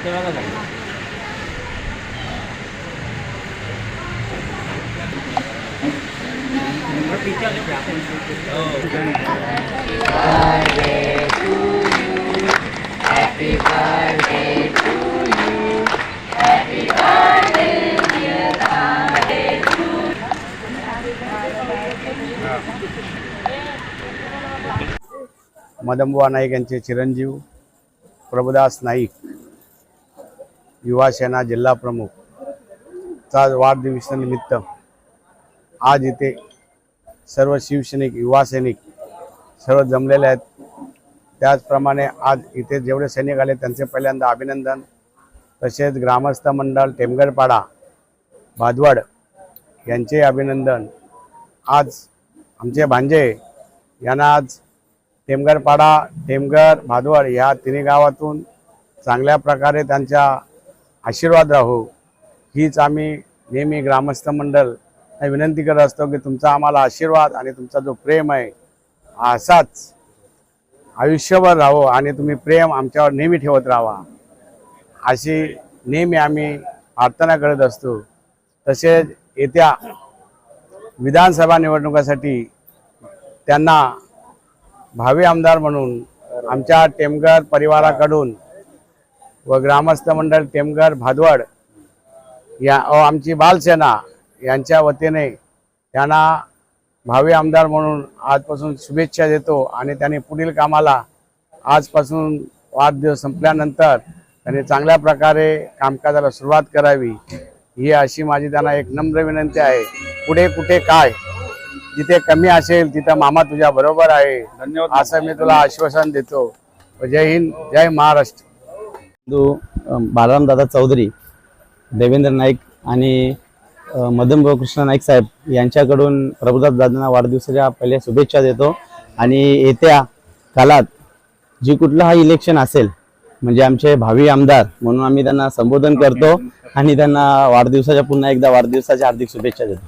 इथे बघा खाली. मदनबुवा नाईक यांचे चिरंजीव प्रभुदास नाईक युवा सेना जिल्हा प्रमुख चा वाढदिवसानिमित्त आज इथे सर्व शिवसैनिक युवा सैनिक सर्व जमलेले आहेत. त्याचप्रमाणे आज इथे जेवढे सैनिक आले त्यांचे पहिल्यांदा अभिनंदन. तसेच ग्रामस्थ मंडळ टेमगरपाडा भादवड यांचे अभिनंदन. आज आमचे भांजे यांना आज टेमगरपाडा टेमगर भादवड या तिन्ही गावातून चांगल्या प्रकारे त्यांच्या आशीर्वाद राहू. हीच आम्ही नेहमी ग्रामस्थ मंडळ विनंती करत असतो की तुमचा आम्हाला आशीर्वाद आणि तुमचा जो प्रेम आहे असाच आयुष्यभर राहो आणि तुम्ही प्रेम आमच्यावर नेहमी ठेवत राहा. अशी नेहमी आम्ही प्रार्थना करत असतो. तसेच येत्या विधानसभा निवडणुकासाठी त्यांना भावी आमदार म्हणून आमच्या टेमगर परिवाराकडून व ग्रामस्थ मंडळ टेमगर भादवड या व आमची बालसेना यांच्या वतीने त्यांना भावी आमदार म्हणून आजपासून शुभेच्छा देतो आणि त्यांनी पुढील कामाला आजपासून वाढदिवस संपल्यानंतर त्यांनी चांगल्या प्रकारे कामकाजाला सुरुवात करावी ही अशी माझी त्यांना एक नम्र विनंती आहे. पुढे कुठे काय जिथे कमी असेल तिथं मामा तुझ्या बरोबर आहे. धन्यवाद. असं मी तुला आश्वासन देतो. जय हिंद जय महाराष्ट्र. बालराम दादा चौधरी देवेंद्र नाईक आणि मदन कृष्ण नाईक साहेब यांच्याकडून प्रभुदास दादांना वाढदिवसाच्या पहिल्या शुभेच्छा देतो. आणि येत्या काळात जी कुठलं हा इलेक्शन असेल म्हणजे आमचे भावी आमदार म्हणून आम्ही त्यांना संबोधन करतो आणि त्यांना वाढदिवसाच्या पुन्हा एकदा वाढदिवसाच्या हार्दिक शुभेच्छा देतो.